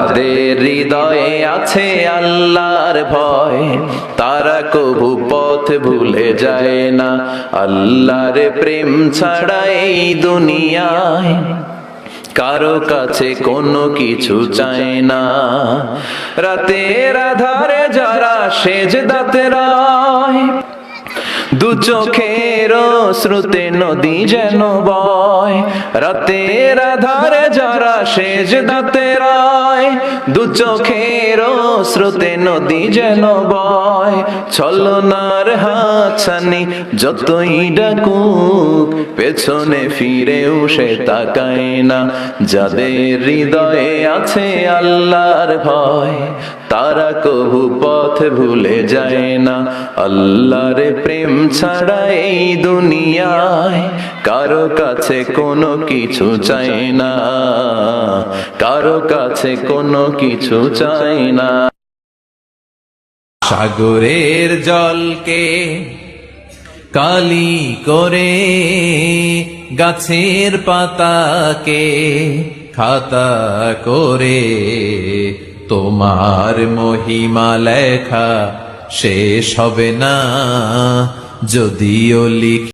তাদের হৃদয়ে আছে আল্লাহর ভয়। তারা কবু পথ ভুলে যায় না। আল্লাহর প্রেম ছাড়া এই দুনিয়ায় কারও কাছে কোনো কিছু চায় না। রাতের আধারে যারা সেজ দাতে রায় দু চোখের শ্রুতে নদী যেন বয়। রাতের আধারে যারা শেষ দাতে রায়। দু চোখের শ্রুতে নদী যেন বয়। ছলনার হাতছানি যতই ডাকুক, পেছনে ফিরেও সে তাকায় না। যাদের হৃদয়ে আছে আল্লাহর ভয় তারা কহু পথ ভুলে যায় না। আল্লাহর প্রেম ছাড়া এই দুনিয়ায় কারও কাছে কোনো কিছু চায় না। কারও কাছে কোনো কিছু চায় না। সাগরের জলকে কালি করে গাছের পাতাকে খাতা করে তোমার মহিমা লেখা শেষ হবে না যদিও লিখ